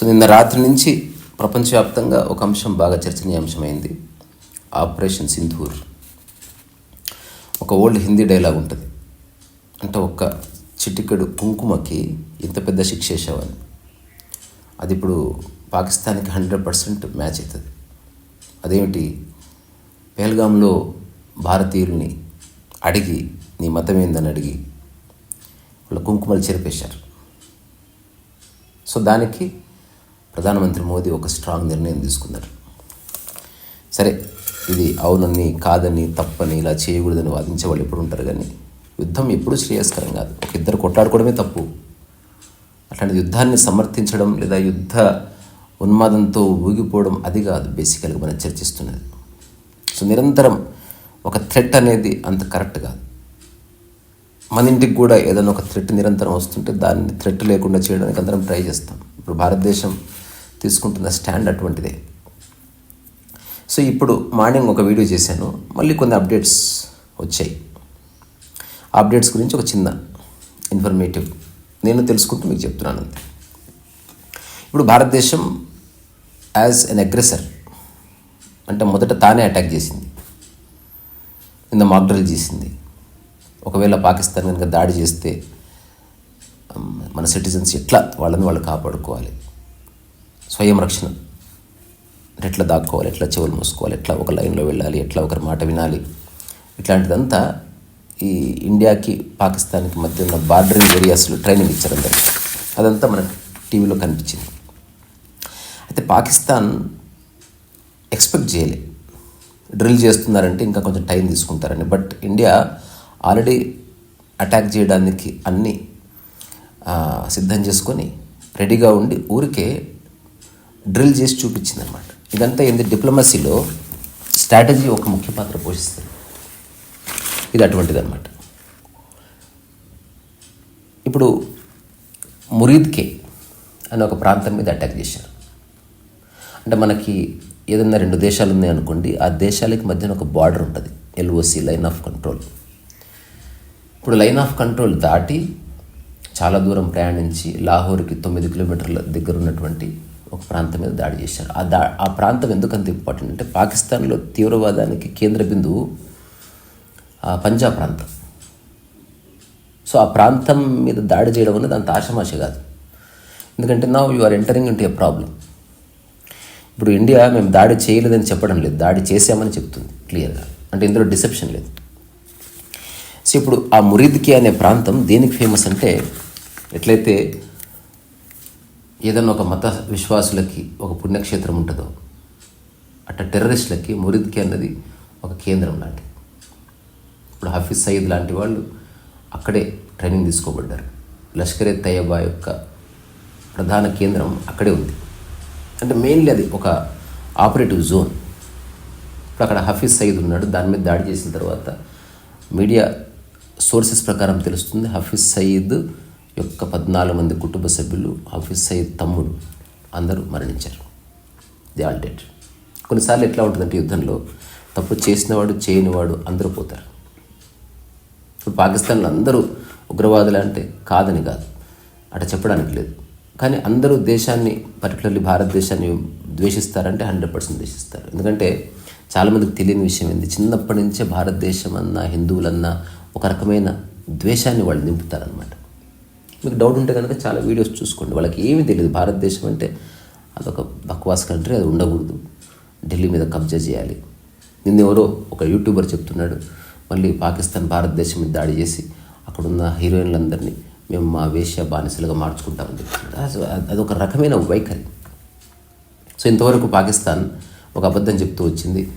So నిన్న రాత్రి నుంచి ప్రపంచవ్యాప్తంగా ఒక అంశం బాగా చర్చనీయాంశమైంది. ఆపరేషన్ సింధూర్. ఒక ఓల్డ్ హిందీ డైలాగ్ ఉంటుంది. అంటే ఒక్క చిటికెడు కుంకుమకి ఇంత పెద్ద శిక్ష వేసావని అది ఇప్పుడు పాకిస్తాన్కి హండ్రెడ్ పర్సెంట్ మ్యాచ్ అవుతుంది అదేమిటి? పేల్గాంలో భారతీయుల్ని అడిగి నీ మతం ఏందని అడిగి వాళ్ళు కుంకుమలు చెరిపేశారు. సో దానికి ప్రధానమంత్రి మోదీ ఒక స్ట్రాంగ్ నిర్ణయం తీసుకున్నారు. సరే ఇది అవునని కాదని తప్పని ఇలా చేయకూడదని వాదించే వాళ్ళు ఎప్పుడు ఉంటారు కానీ యుద్ధం ఎప్పుడూ శ్రేయస్కరం కాదు. ఒక ఇద్దరు కొట్లాడుకోవడమే తప్పు. అట్లాంటి యుద్ధాన్ని సమర్థించడం లేదా యుద్ధ ఉన్మాదంతో ఊగిపోవడం అది కాదు బేసికల్గా మనం చర్చిస్తున్నది. సో నిరంతరం ఒక థ్రెట్ అనేది అంత కరెక్ట్ కాదు. మన ఇంటికి కూడా ఏదైనా ఒక థ్రెట్ నిరంతరం వస్తుంటే దాన్ని థ్రెట్ లేకుండా చేయడానికి అందరం ట్రై చేస్తాం. ఇప్పుడు భారతదేశం తీసుకుంటున్న స్టాండ్ అటువంటిదే. సో ఇప్పుడు మార్నింగ్ ఒక వీడియో చేశాను. మళ్ళీ కొన్ని అప్డేట్స్ వచ్చాయి. అప్డేట్స్ గురించి ఒక చిన్న ఇన్ఫర్మేటివ్ నేను తెలుసుకుంటూ మీకు చెప్తున్నాను అంతే. ఇప్పుడు భారతదేశం యాజ్ ఎన్ అగ్రెసర్ అంటే మొదట తానే అటాక్ చేసింది. నిన్న మాక్డ్రిల్ చేసింది. ఒకవేళ పాకిస్తాన్ కనుక దాడి చేస్తే మన సిటిజన్స్ ఎట్లా వాళ్ళని వాళ్ళు కాపాడుకోవాలి? స్వయం రక్షణ. ఎట్లా దాక్కోవాలి ఎట్లా చెవులు మూసుకోవాలి ఎట్లా ఒక లైన్లో వెళ్ళాలి ఎట్లా ఒకరి మాట వినాలి. ఇట్లాంటిదంతా ఈ ఇండియాకి పాకిస్తాన్కి మధ్య ఉన్న బార్డరింగ్ ఏరియాస్లో ట్రైనింగ్ ఇచ్చారు అందరికి అదంతా మనకు టీవీలో కనిపించింది. అయితే పాకిస్తాన్ ఎక్స్పెక్ట్ చేయలే. డ్రిల్ చేస్తున్నారంటే ఇంకా కొంచెం టైం తీసుకుంటారని. బట్ ఇండియా ఆల్రెడీ అటాక్ చేయడానికి అన్నీ సిద్ధం చేసుకొని రెడీగా ఉండి ఊరికే డ్రిల్ చేసి చూపించింది అనమాట ఇదంతా ఏంది? డిప్లొమసీలో స్ట్రాటజీ ఒక ముఖ్య పాత్ర పోషిస్తుంది. ఇది అటువంటిది అనమాట ఇప్పుడు మురీద్కే అనే ఒక ప్రాంతం మీద అటాక్ చేశారు. అంటే మనకి ఏదన్నా రెండు దేశాలు ఉన్నాయి అనుకోండి ఆ దేశాలకి మధ్యన ఒక బార్డర్ ఉంటుంది. LOC line of control. ఇప్పుడు లైన్ ఆఫ్ కంట్రోల్ దాటి చాలా దూరం ప్రయాణించి లాహోర్కి తొమ్మిది కిలోమీటర్ల దగ్గర ఉన్నటువంటి ఒక ప్రాంతం మీద దాడి చేశారు. ఆ దా ఆ ప్రాంతం ఎందుకంత ఇంపార్టెంట్ అంటే పాకిస్తాన్లో తీవ్రవాదానికి కేంద్ర బిందువు ఆ పంజాబ్ ప్రాంతం. సో ఆ ప్రాంతం మీద దాడి చేయడం అనేది అంత ఆశమాష కాదు. ఎందుకంటే నా you are entering into a problem ఇప్పుడు ఇండియా మేము దాడి చేయలేదని చెప్పడం లేదు. దాడి చేసామని చెప్తుంది క్లియర్గా అంటే ఇందులో డిసెప్షన్ లేదు. సో ఇప్పుడు ఆ మురీద్కి అనే ప్రాంతం దేనికి ఫేమస్ అంటే ఎట్లయితే ఏదైనా ఒక మత విశ్వాసులకి ఒక పుణ్యక్షేత్రం ఉంటుందో అట్ట టెర్రరిస్టులకి మురీద్కి అన్నది ఒక కేంద్రం లాంటిది. ఇప్పుడు హఫీజ్ సయీద్ లాంటి వాళ్ళు అక్కడే ట్రైనింగ్ తీసుకోబడ్డారు. లష్కరే తయ్యబా యొక్క ప్రధాన కేంద్రం అక్కడే ఉంది. అంటే మెయిన్లీ అది ఒక ఆపరేటివ్ జోన్. ఇప్పుడు అక్కడ హఫీజ్ సయీద్ ఉన్నాడు దాని మీద దాడి చేసిన తర్వాత మీడియా సోర్సెస్ ప్రకారం తెలుస్తుంది హఫీజ్ సయీద్ యొక్క పద్నాలుగు మంది కుటుంబ సభ్యులు ఆఫీస్ సయీద్ తమ్ముడు అందరూ మరణించారు. They all dead. కొన్నిసార్లు ఎట్లా ఉంటుందంటే యుద్ధంలో తప్పు చేసినవాడు చేయనివాడు అందరూ పోతారు. ఇప్పుడు పాకిస్తాన్లో అందరూ ఉగ్రవాదులు అంటే కాదని కాదు. అట చెప్పడానికి లేదు. కానీ అందరూ దేశాన్ని పర్టికులర్లీ భారతదేశాన్ని ద్వేషిస్తారంటే హండ్రెడ్ పర్సెంట్ ద్వేషిస్తారు. ఎందుకంటే చాలామందికి తెలియని విషయం ఏంది? చిన్నప్పటి నుంచే భారతదేశం అన్నా హిందువులన్నా ఒక రకమైన ద్వేషాన్ని వాళ్ళు నింపుతారనమాట మీకు డౌట్ ఉంటే కనుక చాలా వీడియోస్ చూసుకోండి. వాళ్ళకి ఏమీ తెలియదు భారతదేశం అంటే అదొక బక్వాస్ కంట్రీ అది ఉండకూడదు. ఢిల్లీ మీద కబ్జా చేయాలి. నిన్న ఎవరో ఒక యూట్యూబర్ చెప్తున్నాడు మళ్ళీ పాకిస్తాన్ భారతదేశం మీద దాడి చేసి అక్కడున్న హీరోయిన్లందరినీ మేము మా వేష బానిసలుగా మార్చుకుంటామని చెప్తున్నాడు. అది- అదొక రకమైన వైఖరి. సో ఇంతవరకు పాకిస్తాన్ ఒక అబద్ధం చెప్తూ వచ్చింది.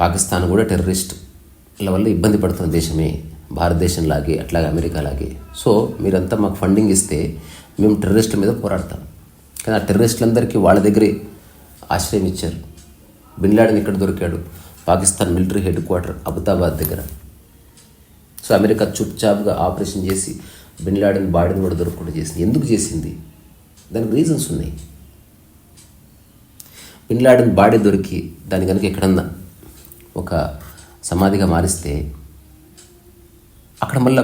పాకిస్తాన్ కూడా టెర్రరిస్ట్ల వల్ల ఇబ్బంది పడుతున్న దేశమే. భారతదేశం లాగే అట్లాగే అమెరికా లాగే సో మీరంతా మాకు ఫండింగ్ ఇస్తే మేము టెర్రరిస్టుల మీద పోరాడతాం. కానీ ఆ టెర్రరిస్టులందరికీ వాళ్ళ దగ్గరే ఆశ్రయం ఇచ్చారు. బిన్ లాడెన్ ఇక్కడ దొరికాడు. Pakistan military head quarter Abbottabad దగ్గర. సో అమెరికా చుప్చాప్గా ఆపరేషన్ చేసి బిన్ లాడెన్ బాడీని కూడా దొరకకుండా చేసింది. ఎందుకు చేసింది? దానికి రీజన్స్ ఉన్నాయి. బిన్ లాడెన్ బాడీ దొరికి దాని కనుక ఎక్కడన్నా ఒక సమాధిగా మారిస్తే అక్కడ మళ్ళీ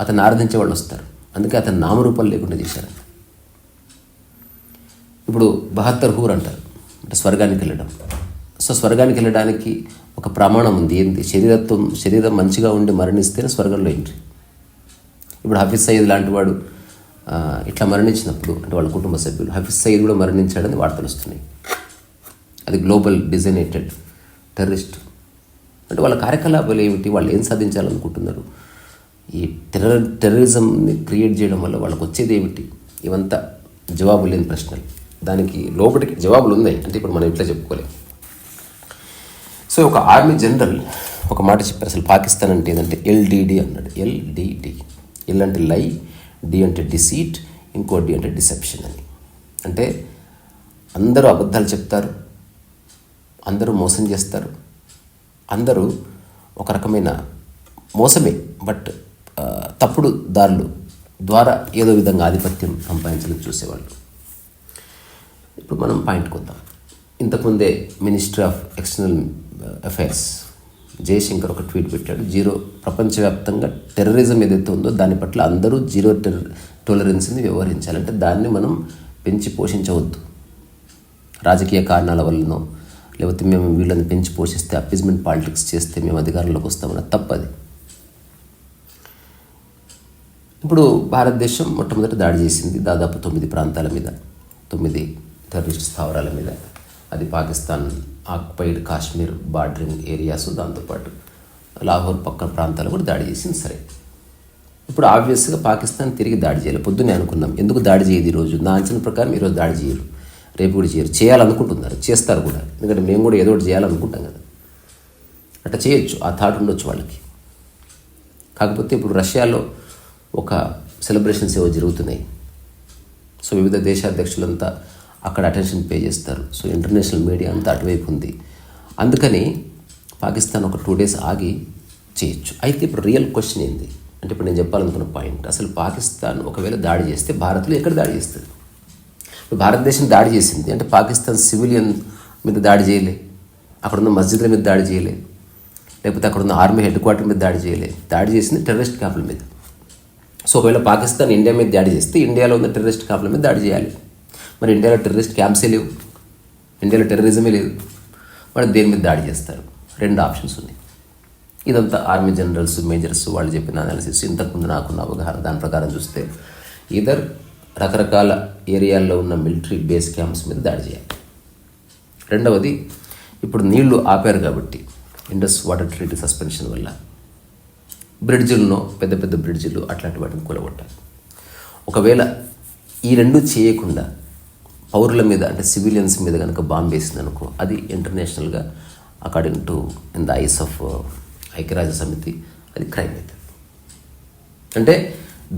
అతన్ని ఆరాధించే వాళ్ళు వస్తారు. అందుకే అతను నామరూపాలు లేకుండా చేశారు. ఇప్పుడు బహత్తర్ హూర్ అంటారు. అంటే స్వర్గానికి వెళ్ళడం. సో స్వర్గానికి వెళ్ళడానికి ఒక ప్రమాణం ఉంది. ఏంటి? శరీరత్వం శరీరం మంచిగా ఉండి మరణిస్తేనే స్వర్గంలో ఎంట్రీ. ఇప్పుడు హఫీజ్ సయీద్ లాంటి వాడు ఇట్లా మరణించినప్పుడు అంటే వాళ్ళ కుటుంబ సభ్యులు హఫీజ్ సయీద్ కూడా మరణించాడని వార్తలు వస్తున్నాయి. అది గ్లోబల్ డిజైనేటెడ్ టెర్రరిస్ట్. అంటే వాళ్ళ కార్యకలాపాలు ఏమిటి? వాళ్ళు ఏం సాధించాలనుకుంటున్నారు? ఈ టెర్రర్ టెర్రరిజంని క్రియేట్ చేయడం వల్ల వాళ్ళకి వచ్చేది ఏమిటి? ఇవంతా జవాబు లేని ప్రశ్నలు. దానికి లోపలికి జవాబులు ఉన్నాయి. అంటే ఇప్పుడు మనం ఇట్లా చెప్పుకోలేము సో ఒక ఆర్మీ జనరల్ ఒక మాట చెప్పారు. అసలు పాకిస్తాన్ అంటే ఏంటంటే ఎల్డిడి అన్నాడు. ఎల్డిడి ఎల్ అంటే లై డి అంటే డిసీట్ ఇంకో డి అంటే డిసెప్షన్ అని. అంటే అందరూ అబద్ధాలు చెప్తారు. అందరూ మోసం చేస్తారు. అందరూ ఒక రకమైన మోసమే. బట్ తప్పుడు దారులు ద్వారా ఏదో విధంగా ఆధిపత్యం సంపాదించాలని చూసేవాళ్ళు. ఇప్పుడు మనం పాయింట్ కొద్దాం ఇంతకుముందే ministry of external affairs Jaishankar ఒక ట్వీట్ పెట్టాడు. జీరో ప్రపంచవ్యాప్తంగా టెర్రరిజం ఏదైతే ఉందో దాని పట్ల అందరూ జీరో టెర్ టోలరెన్స్ని వ్యవహరించాలంటే దాన్ని మనం పెంచి పోషించవద్దు. రాజకీయ కారణాల వల్లనో లేకపోతే మేము వీళ్ళని పెంచి పోషిస్తే అప్పీజ్మెంట్ పాలిటిక్స్ చేస్తే మేము అధికారంలోకి వస్తామన్న తప్పది. ఇప్పుడు భారతదేశం మొట్టమొదట దాడి చేసింది దాదాపు తొమ్మిది ప్రాంతాల మీద తొమ్మిది టెర్రరిస్ట్ స్థావరాల మీద. అది Pakistan occupied Kashmir bordering areas దాంతోపాటు లాహోర్ పక్కన ప్రాంతాలు కూడా దాడి చేసింది సరే. ఇప్పుడు ఆబ్వియస్గా పాకిస్తాన్ తిరిగి దాడి చేయాలి. పొద్దునే అనుకున్నాం. ఎందుకు దాడి చేయదు ఈరోజు నా అంచనా ప్రకారం ఈరోజు దాడి చేయరు. రేపు కూడా చేయరు. చేయాలనుకుంటున్నారు. చేస్తారు కూడా. ఎందుకంటే మేము కూడా ఏదో ఒకటి చేయాలనుకుంటాం కదా. అట్లా చేయొచ్చు. ఆ థాట్ ఉండొచ్చు వాళ్ళకి. కాకపోతే ఇప్పుడు రష్యాలో ఒక సెలబ్రేషన్స్ ఏవో జరుగుతున్నాయి. సో వివిధ దేశాధ్యక్షులంతా అక్కడ అటెన్షన్ పే చేస్తారు. సో ఇంటర్నేషనల్ మీడియా అంతా అటువైపు ఉంది. అందుకని పాకిస్తాన్ ఒక టూ డేస్ ఆగి చేయొచ్చు. అయితే ఇప్పుడు రియల్ క్వశ్చన్ ఏంది? అంటే ఇప్పుడు నేను చెప్పాలనుకున్న పాయింట్ అసలు పాకిస్తాన్ ఒకవేళ దాడి చేస్తే భారత్లో ఎక్కడ దాడి చేస్తుంది? భారతదేశం దాడి చేసింది అంటే పాకిస్తాన్ సివిలియన్ మీద దాడి చేయలే. అక్కడున్న మస్జిద్ల మీద దాడి చేయలే. లేకపోతే అక్కడ ఉన్న ఆర్మీ హెడ్ క్వార్టర్ మీద దాడి చేయలే. దాడి చేసింది టెర్రరిస్ట్ క్యాంపుల మీద. సో ఒకవేళ పాకిస్తాన్ ఇండియా మీద దాడి చేస్తే ఇండియాలో ఉన్న టెర్రరిస్ట్ క్యాంపుల మీద దాడి చేయాలి. మరి ఇండియాలో టెర్రరిస్ట్ క్యాంప్సే లేవు. ఇండియాలో టెర్రరిజమే లేదు. మరి దేని మీద దాడి చేస్తారు? రెండు ఆప్షన్స్ ఉన్నాయి. ఇదంతా ఆర్మీ జనరల్స్ మేజర్స్ వాళ్ళు చెప్పిన అనాలిసిస్ ఇంతకుముందు నాకున్న అవగాహన దాని ప్రకారం చూస్తే ఇదర్ రకరకాల ఏరియాల్లో ఉన్న మిలిటరీ బేస్ క్యాంప్స్ మీద దాడి చేయాలి. రెండవది ఇప్పుడు నీళ్ళు ఆపారు కాబట్టి ఇండస్ వాటర్ ట్రీటీ సస్పెన్షన్ వల్ల బ్రిడ్జిలను పెద్ద పెద్ద బ్రిడ్జిలు అట్లాంటి వాటిని కూలగొట్టాలి. ఒకవేళ ఈ రెండు చేయకుండా పౌరుల మీద అంటే సివిలియన్స్ మీద కనుక బాంబు వేసింది అనుకో అది ఇంటర్నేషనల్గా according to in the eyes of ఐక్యరాజ్య సమితి అది క్రైమ్ అవుతుంది అంటే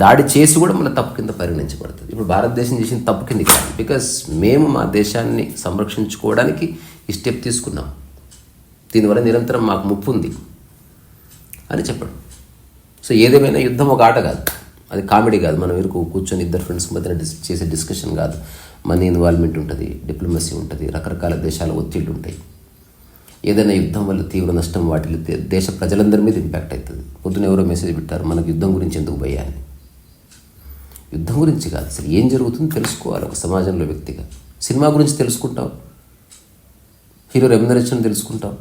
దాడి చేసి కూడా మన తప్పు కింద పరిగణించబడుతుంది. ఇప్పుడు భారతదేశం చేసిన తప్పు కింద కాదు. బికాస్ మేము మా దేశాన్ని సంరక్షించుకోవడానికి ఈ స్టెప్ తీసుకున్నాం. దీనివల్ల నిరంతరం మాకు ముప్పు ఉంది అని చెప్పడం. సో ఏదేమైనా యుద్ధం ఒక ఆట కాదు. అది కామెడీ కాదు. మనం ఇరుకు కూర్చొని ఇద్దరు ఫ్రెండ్స్ మధ్యన డిస్ చేసే డిస్కషన్ కాదు. మనీ ఇన్వాల్వ్మెంట్ ఉంటుంది డిప్లొమసీ ఉంటుంది రకరకాల దేశాల ఒత్తిళ్ళు ఉంటాయి. ఏదైనా యుద్ధం వల్ల తీవ్ర నష్టం వాటిల్లితే దేశ ప్రజలందరి మీద ఇంపాక్ట్ అవుతుంది పొద్దున ఎవరో మెసేజ్ పెట్టారు మనకు యుద్ధం గురించి ఎందుకు భయ్యా అని. యుద్ధం గురించి కాదు. అసలు ఏం జరుగుతుందో తెలుసుకోవాలి ఒక సమాజంలో వ్యక్తిగా. సినిమా గురించి తెలుసుకుంటాం. హీరో రెమ్యునరేషన్ తెలుసుకుంటాం.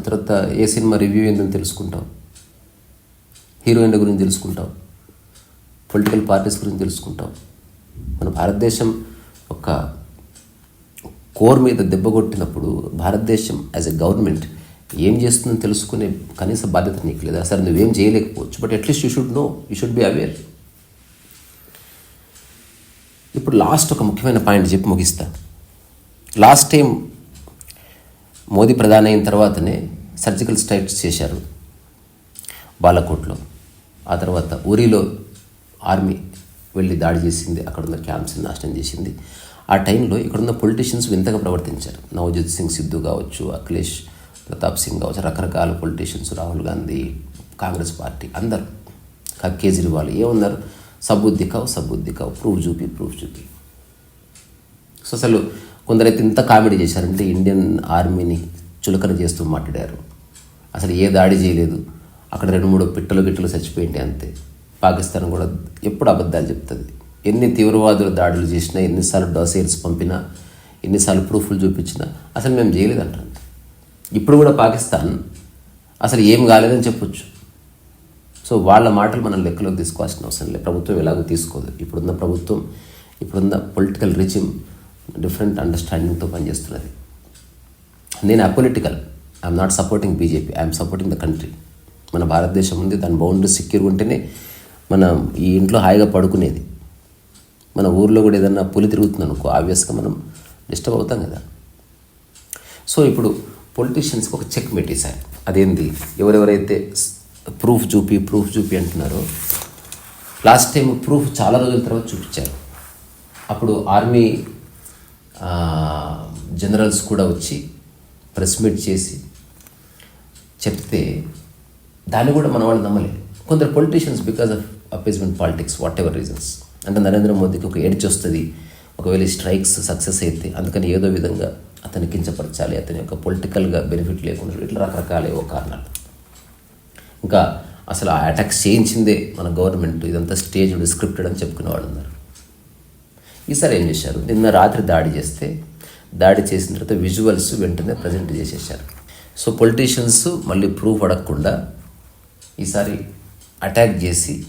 తర్వాత ఏ సినిమా రివ్యూ ఏందని తెలుసుకుంటాం. హీరోయిన్ల గురించి తెలుసుకుంటాం. పొలిటికల్ పార్టీస్ గురించి తెలుసుకుంటాం. మన భారతదేశం ఒక కోర్ మీద దెబ్బ కొట్టినప్పుడు భారతదేశం యాజ్ ఎ గవర్నమెంట్ ఏం చేస్తుందని తెలుసుకునే కనీస బాధ్యత నీకు లేదా? సరే నువ్వేం చేయలేకపోవచ్చు. But at least you should know you should be aware ఇప్పుడు లాస్ట్ ఒక ముఖ్యమైన పాయింట్ చెప్పి ముగిస్తా. లాస్ట్ టైం మోదీ ప్రధాని అయిన తర్వాతనే సర్జికల్ స్ట్రైక్స్ చేశారు. బాలకోట్లో. ఆ తర్వాత ఊరిలో ఆర్మీ వెళ్ళి దాడి చేసింది అక్కడ ఉన్న క్యాంప్స్ని నాశనం చేసింది. ఆ టైంలో ఇక్కడున్న పొలిటీషియన్స్ వింతగా ప్రవర్తించారు. నవజోత్ సింగ్ సిద్ధు కావచ్చు అఖిలేష్ ప్రతాప్ సింగ్ కావచ్చు రకరకాల పొలిటీషియన్స్ రాహుల్ గాంధీ కాంగ్రెస్ పార్టీ అందరూ కేజ్రీవాల్ ఏమన్నారు సబ్బుద్ది కావు సబ్బుద్ది కావు ప్రూఫ్ చూపి ప్రూఫ్ చూపి. సో అసలు కొందరైతే ఇంత కామెడీ చేశారంటే ఇండియన్ ఆర్మీని చులకన చేస్తూ మాట్లాడారు. అసలు ఏ దాడి చేయలేదు. అక్కడ రెండు మూడు పిట్టలు గిట్టలు చచ్చిపోయింది అంతే. పాకిస్తాన్ కూడా ఎప్పుడు అబద్ధాలు చెప్తుంది. ఎన్ని తీవ్రవాదులు దాడులు చేసినా ఎన్నిసార్లు డోసేల్స్ పంపినా ఎన్నిసార్లు ప్రూఫ్లు చూపించినా అసలు మేము చేయలేదంటారు. ఇప్పుడు కూడా పాకిస్తాన్ అసలు ఏం కాలేదని చెప్పొచ్చు. సో వాళ్ళ మాటలు మనం లెక్కలోకి తీసుకోవాల్సిన అవసరం లేదు. ప్రభుత్వం ఎలాగో తీసుకోదు. ఇప్పుడున్న ప్రభుత్వం ఇప్పుడున్న పొలిటికల్ రిజిమ్ డిఫరెంట్ అండర్స్టాండింగ్తో పనిచేస్తున్నది. నేను apolitical I'm not supporting BJP I'm supporting the country మన భారతదేశం ఉంది దాని బౌండరీ సెక్యూర్ ఉంటేనే మనం ఈ ఇంట్లో హాయిగా పడుకునేది. మన ఊర్లో కూడా ఏదన్నా పులి తిరుగుతుంది అనుకో ఆబ్వియస్గా మనం డిస్టర్బ్ అవుతాం కదా. సో ఇప్పుడు పొలిటీషియన్స్కి ఒక చెక్ పెట్టేశారు. అదేంది? ఎవరెవరైతే ప్రూఫ్ చూపి ప్రూఫ్ చూపి అంటున్నారో లాస్ట్ టైం ప్రూఫ్ చాలా రోజుల తర్వాత చూపించారు. అప్పుడు ఆర్మీ జనరల్స్ కూడా వచ్చి ప్రెస్ మీట్ చేసి చెప్తే దాన్ని కూడా మన వాళ్ళు నమ్మలేదు కొందరు politicians because of appeasement politics whatever reasons అంటే నరేంద్ర మోదీకి ఒక ఎడ్జ్ వస్తుంది. ఒకవేళ స్ట్రైక్స్ సక్సెస్ అయితే అందుకని ఏదో విధంగా అతని కించపరచాలి. అతని యొక్క పొలిటికల్గా బెనిఫిట్ లేకుండా ఇట్లా రకరకాల ఏవో కారణాలు. ఇంకా అసలు ఆ అటాక్స్ చేయించిందే మన గవర్నమెంట్ ఇదంతా స్టేజ్ స్క్రిప్టెడ్ అని చెప్పుకునే వాళ్ళు ఉన్నారు. ఈసారి ఏం చేశారు? నిన్న రాత్రి దాడి చేస్తే దాడి చేసిన తర్వాత విజువల్స్ వెంటనే ప్రజెంట్ చేసేసారు సో పొలిటీషియన్స్ మళ్ళీ ప్రూఫ్ అడగకుండా ఈసారి అటాక్ చేసి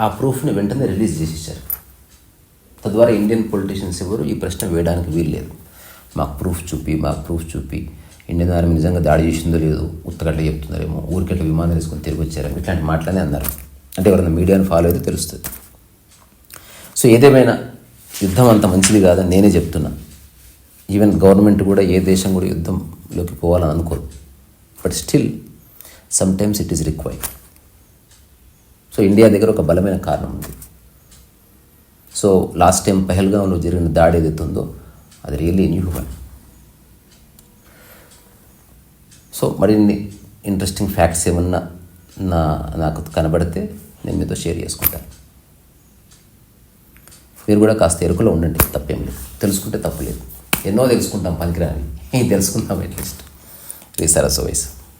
ఆ ప్రూఫ్ని వెంటనే రిలీజ్ చేసేసారు తద్వారా ఇండియన్ పొలిటీషియన్స్ ఎవరు ఈ ప్రశ్న వేయడానికి వీల్లేదు. మాకు ప్రూఫ్ చూపి మాకు ప్రూఫ్ చూపి ఇండియన్ ఆర్మీ నిజంగా దాడి చేసిందో లేదో ఉత్తగడ్డ చెప్తున్నారేమో ఊరికెట్లా విమానం తీసుకొని తిరిగి వచ్చారేమో ఇట్లాంటి మాటలనే అన్నారు. అంటే ఎవరైనా మీడియాను ఫాలో అయితే తెలుస్తుంది. సో ఏదేమైనా యుద్ధం అంత మంచిది కాదని నేనే చెప్తున్నా. ఈవెన్ గవర్నమెంట్ కూడా ఏ దేశం కూడా యుద్ధంలోకి పోవాలని అనుకోరు. But still sometimes it is required so India దగ్గర ఒక బలమైన కారణం ఉంది. సో లాస్ట్ టైం పహల్గాంలో జరిగిన దాడి ఏదైతే ఉందో అది రియల్లీ ఇన్హ్యూమన్ సో మరిన్ని ఇంట్రెస్టింగ్ ఫ్యాక్ట్స్ ఏమన్నా నా నాకు కనబడితే నేను మీతో షేర్ చేసుకుంటాను మీరు కూడా కాస్త ఎరుకలో ఉండండి తప్పేం లేదు. తెలుసుకుంటే తప్పు లేదు. ఎన్నో తెలుసుకుంటాం పనికిరాని తెలుసుకుందాం అట్లీస్ట్ రీసరస్ వయసు